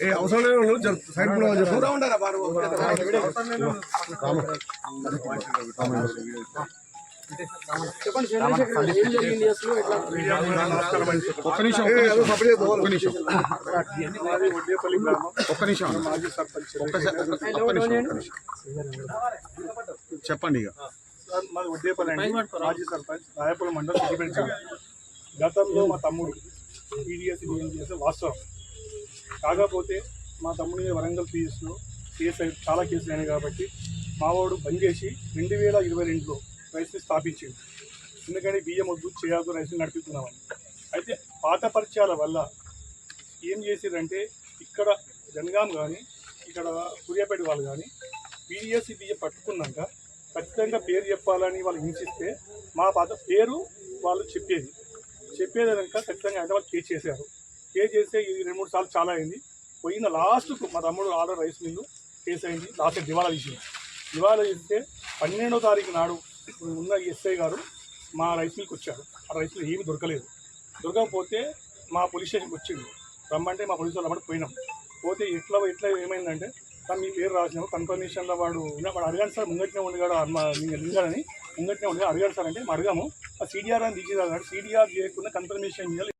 ఏ అవసరం లేదు నువ్వు జర సైడ్ కూడా చెప్పు ఒక్క నిమిషం ఏ, అదో సపరేట్ చేద్దాం. ఒక్క నిమిషం మాది వడ్డేపల్లి గ్రామం ఒక్క నిమిషం మాజీ సర్పంచ్ ఒక్క సె- ఒక్క నిమిషం ఒక్క నిమిషం చెప్పండి ఇక సార్, మాది వడ్డేపల్లి అండి మాజీ సర్పంచ్ రాయపల్లి మండలం సిద్దిపేట జిల్లా గతంలో మా తమ్ముడు పీడిఎస్ చేసే వాస్తవం. కాకపోతే మా తమ్ముడి వరంగల్ పీఎస్లో కేసు చాలా కేసులు అయినాయి కాబట్టి మావాడు బంద్ చేసి రెండు వేల ఇరవై రెండులో రైస్ని స్థాపించింది ఎందుకంటే బియ్యం వద్దు చేయొద్దు రైస్ని నడిపిస్తున్నామని. అయితే పాత పరిచయాల వల్ల ఏం చేసారంటే ఇక్కడ జనగాం కానీ ఇక్కడ సూర్యాపేట వాళ్ళు కానీ పీడిఎస్సి బియ్యం పట్టుకున్నాక ఖచ్చితంగా పేరు చెప్పాలని వాళ్ళు హింసిస్తే మా పాత పేరు వాళ్ళు చెప్పేది. చెప్పేది కనుక ఖచ్చితంగా హైదరాబాద్ వాళ్ళు కేసు చేశారు. కేసు చేస్తే ఇది రెండు మూడు సార్లు చాలా అయింది. పోయిన లాస్ట్కు మా తమ్ముడు ఆర్డర్ రైస్ మిల్లు కేసు అయింది. లాస్ట్ దివాళా తీసింది దివాళా తీస్తే పన్నెండో తారీఖు నాడు ఉన్న ఎస్ఐ గారు మా రైస్ మిల్కి వచ్చారు. ఆ రైస్ మిల్ ఏమి దొరకలేదు. దొరకకపోతే మా పోలీస్ స్టేషన్కి వచ్చింది రమ్మంటే మా పోలీసు వాళ్ళు పోయినాం. పోతే ఎట్లా ఎట్లా ఏమైందంటే సార్ మీ పేరు రాసినాము కన్ఫర్మేషన్లో వాడు వాడు అడిగాడు సార్ ముంగట్నే ఉండి కూడా? లింగాడని ముంగట్నే ఉండగా అడిగాడు సార్ అంటే మేము అడిగాము. ఆ సీడీఆర్ అని తీసేదాడు సీడీఆర్ చేయకుండా కన్ఫర్మేషన్ చేయాలి